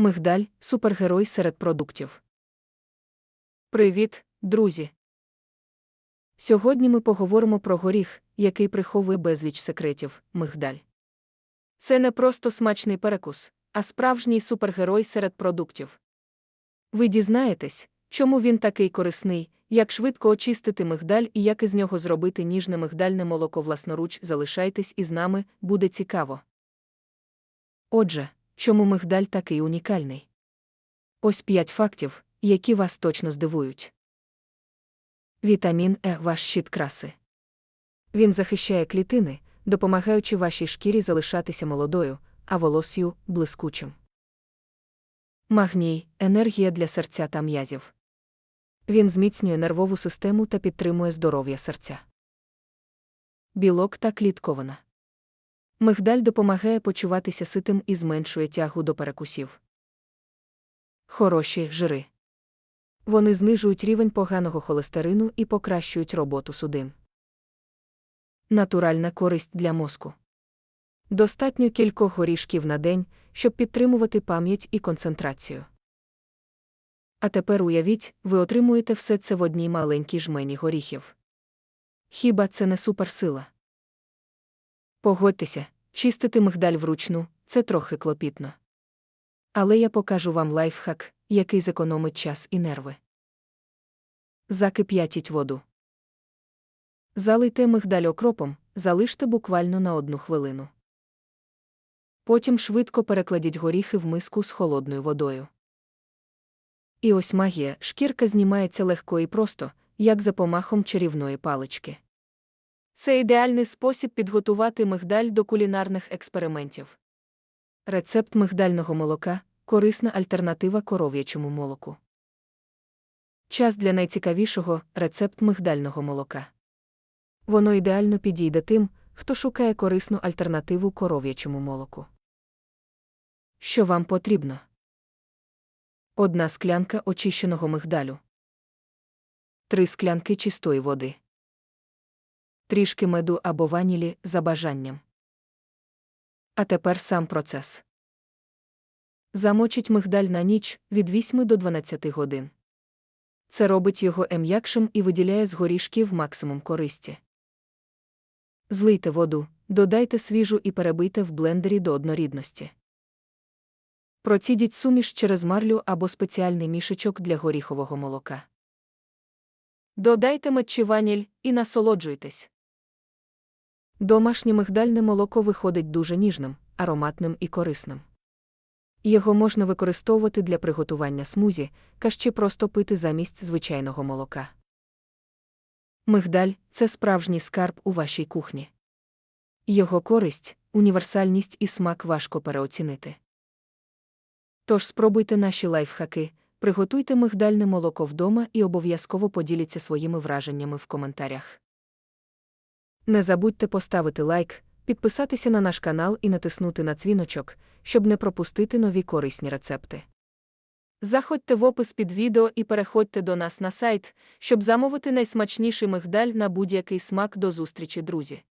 Мигдаль супергерой серед продуктів. Привіт, друзі! Сьогодні ми поговоримо про горіх, який приховує безліч секретів мигдаль. Це не просто смачний перекус, а справжній супергерой серед продуктів. Ви дізнаєтесь, чому він такий корисний, як швидко очистити мигдаль і як із нього зробити ніжне мигдальне молоко власноруч. Залишайтесь із нами, буде цікаво. Отже, чому мигдаль такий унікальний? Ось п'ять фактів, які вас точно здивують. Вітамін Е ваш щит краси. Він захищає клітини, допомагаючи вашій шкірі залишатися молодою, а волоссю блискучим. Магній енергія для серця та м'язів. Він зміцнює нервову систему та підтримує здоров'я серця. Білок та клітковина. Мигдаль допомагає почуватися ситим і зменшує тягу до перекусів. Хороші жири. Вони знижують рівень поганого холестерину і покращують роботу судин. Натуральна користь для мозку. Достатньо кількох горішків на день, щоб підтримувати пам'ять і концентрацію. А тепер уявіть, ви отримуєте все це в одній маленькій жмені горіхів. Хіба це не суперсила? Погодьтеся, чистити мигдаль вручну це трохи клопітно. Але я покажу вам лайфхак, який зекономить час і нерви. Закип'ятіть воду. Залийте мигдаль окропом, залиште буквально на одну хвилину. Потім швидко перекладіть горіхи в миску з холодною водою. І ось магія, шкірка знімається легко і просто, як за помахом чарівної палички. Це ідеальний спосіб підготувати мигдаль до кулінарних експериментів. Рецепт мигдального молока корисна альтернатива коров'ячому молоку. Час для найцікавішого рецепт мигдального молока. Воно ідеально підійде тим, хто шукає корисну альтернативу коров'ячому молоку. Що вам потрібно? Одна склянка очищеного мигдалю. Три склянки чистої води. Трішки меду або ванілі за бажанням. А тепер сам процес. Замочить мигдаль на ніч від 8 до 12 годин. Це робить його ем'якшим і виділяє з горішків максимум користі. Злийте воду, додайте свіжу і перебийте в блендері до однорідності. Процідіть суміш через марлю або спеціальний мішечок для горіхового молока. Додайте мед чи ваніль і насолоджуйтесь. Домашнє мигдальне молоко виходить дуже ніжним, ароматним і корисним. Його можна використовувати для приготування смузі, чи просто пити замість звичайного молока. Мигдаль це справжній скарб у вашій кухні. Його користь, універсальність і смак важко переоцінити. Тож спробуйте наші лайфхаки, приготуйте мигдальне молоко вдома і обов'язково поділіться своїми враженнями в коментарях. Не забудьте поставити лайк, підписатися на наш канал і натиснути на дзвіночок, щоб не пропустити нові корисні рецепти. Заходьте в опис під відео і переходьте до нас на сайт, щоб замовити найсмачніший мигдаль на будь-який смак до зустрічі, друзі.